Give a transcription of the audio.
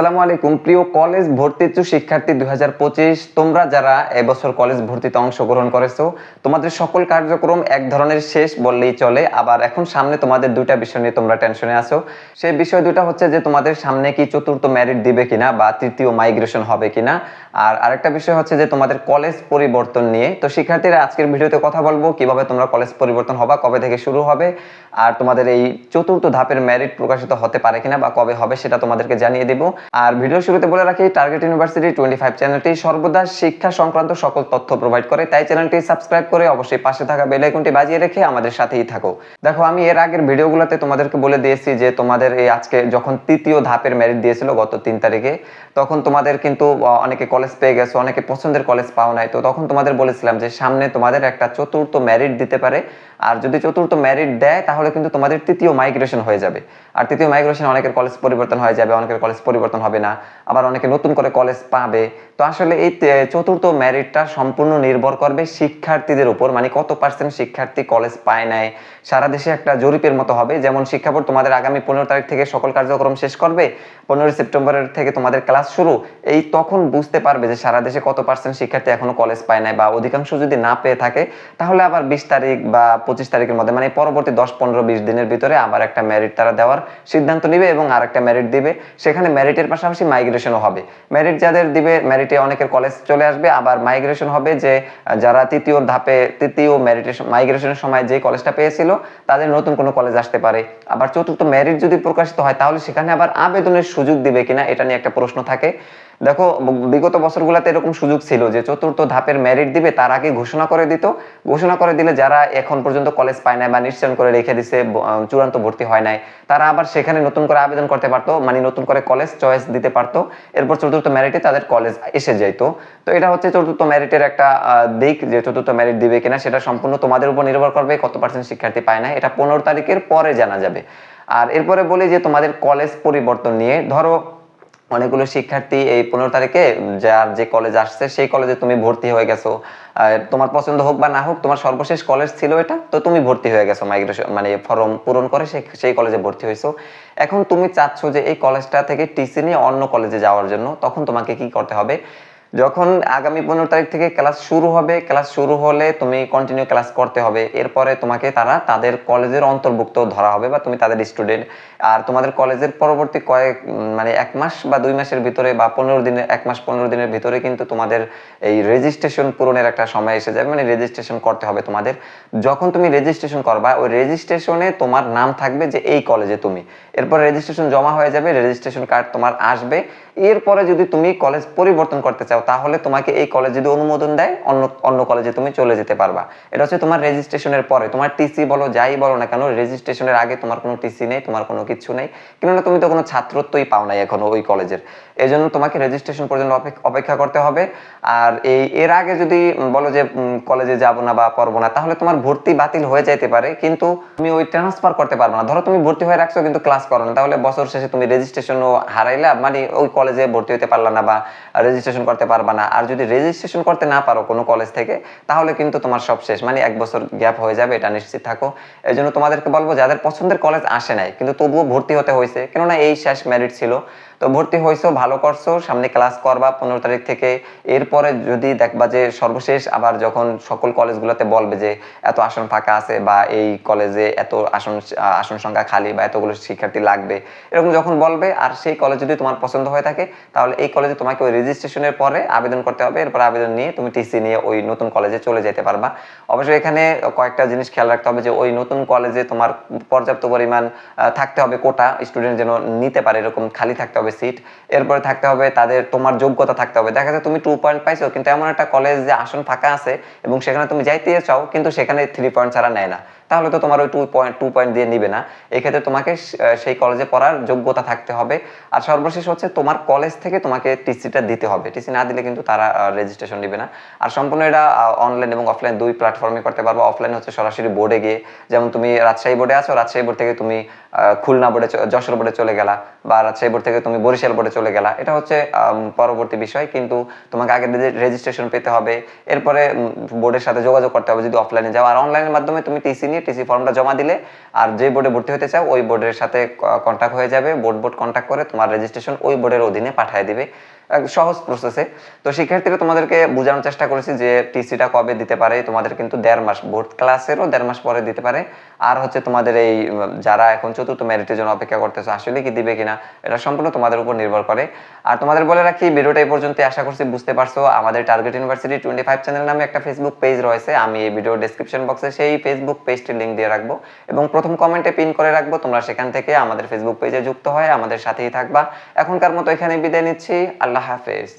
আসসালামু আলাইকুম। প্রিয় কলেজ ভর্তি শিক্ষার্থী দু হাজার পঁচিশ, তোমরা যারা এবছর কলেজ ভর্তিতে অংশগ্রহণ করেছ, তোমাদের সকল কার্যক্রম এক ধরনের শেষ বললেই চলে। আবার এখন সামনে তোমাদের দুইটা বিষয় নিয়ে তোমরা টেনশনে আছো। সেই বিষয় দুটা হচ্ছে যে, তোমাদের সামনে কি চতুর্থ মেরিট দিবে কিনা বা তৃতীয় মাইগ্রেশন হবে কিনা? আর আরেকটা বিষয় হচ্ছে যে, তোমাদের কলেজ পরিবর্তন নিয়ে। তো শিক্ষার্থীরা, আজকের ভিডিওতে কথা বলব, কীভাবে তোমরা কলেজ পরিবর্তন হবা, কবে থেকে শুরু হবে, আর তোমাদের এই চতুর্থ ধাপের মেরিট প্রকাশিত হতে পারে কিনা বা কবে হবে সেটা তোমাদেরকে জানিয়ে দিব। আর ভিডিও শুরুতে বলে রাখি টার্গেট ইউনিভার্সিটি টোয়েন্টি ফাইভ চ্যানেলটি সর্বদা শিক্ষা সংক্রান্ত সকল তথ্য প্রোভাইড করে। তাই চ্যানেলটি সাবস্ক্রাইব করে অবশ্যই পাশে থাকা বেল আইকনটি বাজিয়ে রেখে আমাদের সাথেই থাকো। দেখো, আমি এর আগের ভিডিওগুলোতে তোমাদেরকে বলে দিয়েছি যে তোমাদের এই আজকে যখন তৃতীয় ধাপের মেরিট দিয়েছিল গত তিন তারিখে, তখন তোমাদের কিন্তু অনেকে কলেজ পেয়ে গেছো, অনেকে পছন্দের কলেজ পাও নাই। তো তখন তোমাদের বলেছিলাম যে সামনে তোমাদের একটা চতুর্থ মেরিট দিতে পারে। আর যদি চতুর্থ মেরিট দেয়, তাহলে কিন্তু তোমাদের তৃতীয় মাইগ্রেশন হয়ে যাবে। আর তৃতীয় মাইগ্রেশন অনেকের কলেজ পরিবর্তন হয়ে যাবে, অনেকের কলেজ পরিবর্তন হবে না, আবার অনেকে নতুন করে কলেজ পাবে। তো আসলে এই চতুর্থ মেরিটটা সম্পূর্ণ নির্ভর করবে শিক্ষার্থীদের উপর মানে কত পার্সেন্ট শিক্ষার্থী কলেজ পায় নাই। সারা দেশে একটা জরিপের মতো হবে, যেমন শিক্ষা তোমাদের আগামী পনেরো তারিখ থেকে সকল কার্যক্রম শেষ করবে, পনেরোই সেপ্টেম্বরের থেকে তোমাদের ক্লাস শুরু। এই তখন বুঝতে পারবে যে সারা দেশে কত পার্সেন্ট শিক্ষার্থী এখনও কলেজ পায় নাই, বা অধিকাংশ যদি না পেয়ে থাকে, তাহলে আবার বিশ তারিখ বা পঁচিশ তারিখের মধ্যে মানে পরবর্তী দশ, পনেরো, বিশ দিনের ভিতরে আবার একটা মেরিট তারা দেওয়ার সিদ্ধান্ত নিবে এবং আর একটা মেরিট দিবে। সেখানে মেরিটের পাশাপাশি মাইগ্রেশনও হবে। মেরিট যাদের দিবে মেরিটে অনেকের কলেজ চলে আসবে। আবার মাইগ্রেশন হবে যে, যারা তৃতীয় ধাপে, তৃতীয় মেরিটের মাইগ্রেশনের সময় যে কলেজটা পেয়েছিল, তাদের নতুন কোনো কলেজ আসতে পারে। আবার চতুর্থ মেরিট যদি প্রকাশিত হয়, তাহলে সেখানে আবার আবেদনের সুযোগ দিবে কিনা, এটা নিয়ে একটা প্রশ্ন থাকে। দেখো বিগত বছরগুলোতে এরকম সুযোগ ছিল যে, চতুর্থ ধাপের মেরিট দিবে, তার আগে ঘোষণা করে দিত। ঘোষণা করে দিলে যারা এখন পর্যন্ত কলেজ পায় নাই বা নিশ্চয়ন করে রেখে দিছে চূড়ান্ত ভর্তি হয় নাই, তারা আবার সেখানে নতুন করে আবেদন করতে পারতো। মানে নতুন করে কলেজ চয়েস দিতে পারতো। এরপর চতুর্থ ম্যারিটে তাদের কলেজ এসে যাইতো। তো এটা হচ্ছে চতুর্থ ম্যারিটের একটা দিক যে চতুর্থ ম্যারিট দিবে কিনা, সেটা সম্পূর্ণ তোমাদের উপর নির্ভর করবে কত পার্সেন্ট শিক্ষার্থী পায় না। এটা পনেরো তারিখের পরে জানা যাবে। আর এরপরে বলি যে তোমাদের কলেজ পরিবর্তন নিয়ে, ধরো অনেকগুলো শিক্ষার্থী এই পনেরো তারিখে, যার যে কলেজ আসছে, সেই কলেজে তুমি ভর্তি হয়ে গেছো। তোমার পছন্দ হোক বা না হোক, তোমার সর্বশেষ কলেজ ছিল এটা, তো তুমি ভর্তি হয়ে গেছো মাইগ্রেশন মানে ফর্ম পূরণ করে সেই কলেজে ভর্তি হয়েছো। এখন তুমি চাচ্ছ যে এই কলেজটা থেকে টিসি নিয়ে অন্য কলেজে যাওয়ার জন্য, তখন তোমাকে কি করতে হবে? যখন আগামী পনেরো তারিখ থেকে ক্লাস শুরু হবে, ক্লাস শুরু হলে তুমি কন্টিনিউ ক্লাস করতে হবে। এরপরে তোমাকে তারা তাদের কলেজের অন্তর্ভুক্ত ধরা হবে বা তুমি তাদের স্টুডেন্ট আর তোমাদের কলেজের পরবর্তী কয়েক মানে এক মাস বা দুই মাসের ভিতরে বা পনেরো দিনের, এক মাস পনেরো দিনের ভিতরে কিন্তু তোমাদের এই রেজিস্ট্রেশন পূরণের একটা সময় এসে যাবে। মানে রেজিস্ট্রেশন করতে হবে তোমাদের। যখন তুমি রেজিস্ট্রেশন করবা, ওই রেজিস্ট্রেশনে তোমার নাম থাকবে যে এই কলেজে তুমি। এরপর রেজিস্ট্রেশন জমা হয়ে যাবে রেজিস্ট্রেশন কার্ড তোমার আসবে। এরপরে যদি তুমি কলেজ পরিবর্তন করতে চাও তাহলে তোমাকে এই কলেজ যদি অনুমোদন দেয়, অন্য অন্য কলেজে তুমি চলে যেতে পারবা। এটা হচ্ছে তোমার রেজিস্ট্রেশনের পরে। তোমার টিসি বলো, যাই বলো না কেন রেজিস্ট্রেশনের আগে তোমার কোনো টিসি নেই, তোমার কোনো কিছু নেই। কেননা তুমি তো কোনো ছাত্রত্বই পাও নাই এখনও ওই কলেজের এই জন্য তোমাকে রেজিস্ট্রেশন পর্যন্ত অপেক্ষা করতে হবে। আর এই, এর আগে যদি বলো যে কলেজে যাব না বা করব না, তাহলে তোমার ভর্তি বাতিল হয়ে যাইতে পারে। কিন্তু তুমি ওই ট্রান্সফার করতে পারবে না। ধরো তুমি ভর্তি হয়ে রাখছো, কিন্তু ক্লাস করো না। তাহলে বছর শেষে তুমি রেজিস্ট্রেশনও হারাইলা মানে ওই কলেজে ভর্তি হতে পারলা না বা রেজিস্ট্রেশন করতে পারবা না। আর যদি রেজিস্ট্রেশন করতে না পারো কোনো কলেজ থেকে, তাহলে কিন্তু তোমার সব শেষ। মানে এক বছর গ্যাপ হয়ে যাবে, এটা নিশ্চিত থাকো। এই জন্য তোমাদেরকে বলব, যাদের পছন্দের কলেজ আসে নাই, কিন্তু তবুও ভর্তি হতে হয়েছে। কেননা এই শেষ মেরিট ছিল। তো ভর্তি হয়েছো, ভালো করছ, সামনে ক্লাস করবা পনেরো তারিখ থেকে। এরপরে যদি দেখবা যে সর্বশেষ আবার যখন সকল কলেজগুলোতে বলবে যে এত আসন ফাঁকা আছে বা এই কলেজে এত আসন আসন সংখ্যা খালি বা এতগুলো শিক্ষার্থী লাগবে, এরকম যখন বলবে, আর সেই কলেজ যদি তোমার পছন্দ হয়ে থাকে, তাহলে এই কলেজে তোমাকে ওই রেজিস্ট্রেশনের পরে আবেদন করতে হবে। এরপর আবেদন নিয়ে তুমি টিসি নিয়ে ওই নতুন কলেজে চলে যেতে পারবা। অবশ্যই এখানে কয়েকটা জিনিস খেয়াল রাখতে হবে যে ওই নতুন কলেজে তোমার পর্যাপ্ত পরিমাণ থাকতে হবে কোটা স্টুডেন্ট যেন নিতে পারে, এরকম খালি থাকতে হবে সিট এরপরে থাকতে হবে তাদের, তোমার যোগ্যতা থাকতে হবে। দেখা যায় তুমি টু পয়েন্ট পাইছো, কিন্তু এমন একটা কলেজ যে আসন ফাঁকা আছে এবং সেখানে তুমি যাইতে চাও, কিন্তু সেখানে থ্রি পয়েন্ট ছাড়া নেয় না। তাহলে তো তোমার ওই টু পয়েন্ট টু পয়েন্ট দিয়ে নিবে না। এক্ষেত্রে তোমাকে সেই কলেজে পড়ার যোগ্যতা থাকতে হবে। আর সর্বশেষ হচ্ছে তোমার কলেজ থেকে তোমাকে টিসিটা দিতে হবে। টিসি না দিলে কিন্তু তারা রেজিস্ট্রেশন দিবে না। আর সম্পূর্ণ এটা অনলাইন এবং অফলাইন দুই প্ল্যাটফর্মে করতে পারব। অফলাইন হচ্ছে সরাসরি বোর্ডে গিয়ে। যেমন তুমি রাজশাহী বোর্ডে আছো, রাজশাহী বোর্ড থেকে তুমি খুলনা বোর্ডে যশোর বোর্ডে চলে গেলা। বা রাজশাহী বোর্ড থেকে তুমি বরিশাল বোর্ডে চলে গেলা। এটা হচ্ছে পরবর্তী বিষয়। কিন্তু তোমাকে আগে রেজিস্ট্রেশন পেতে হবে। এরপরে বোর্ডের সাথে যোগাযোগ করতে হবে যদি অফলাইনে যাও। আর অনলাইনের মাধ্যমে তুমি টিসি নিয়ে টিসি ফর্মটা জমা দিলে আর যে বোর্ডে ভর্তি হতে চাও, ওই বোর্ডের সাথে কন্ট্যাক্ট হয়ে যাবে। বোর্ড বোর্ড কন্ট্যাক্ট করে তোমার রেজিস্ট্রেশন ওই বোর্ডের অধীনে পাঠিয়ে দিবে। সহজ প্রসেসে তো শিক্ষার্থীরা তোমাদেরকে বোঝানোর চেষ্টা করেছি যে টিসিটা কবে দিতে পারে। তোমাদের কিন্তু দেড় মাস বোর্ড ক্লাসেরও দেড় মাস পরে দিতে পারে। আর হচ্ছে তোমাদের এই, যারা এখন চতুর্থ মেরিটের জন্য অপেক্ষা করতেছো, আসলে কি দিবে কিনা, এটা সম্পূর্ণ তোমাদের উপর নির্ভর করে। আর তোমাদের বলে রাখি, ভিডিওটা এই পর্যন্ত আশা করছি বুঝতে পারছ, আমাদের target university twenty five channel নামে একটা ফেসবুক পেজ রয়েছে। আমি এই ভিডিও ডেসক্রিপশন বক্সে সেই ফেসবুক পেজটির লিঙ্ক দিয়ে রাখব। এবং প্রথম কমেন্টে পিন করে রাখব। তোমরা সেখান থেকে আমাদের ফেসবুক পেজে যুক্ত হয় আমাদের সাথেই থাকবা। এখনকার মতো এখানে বিদায় নিচ্ছি। আল্লাহ হাফেজ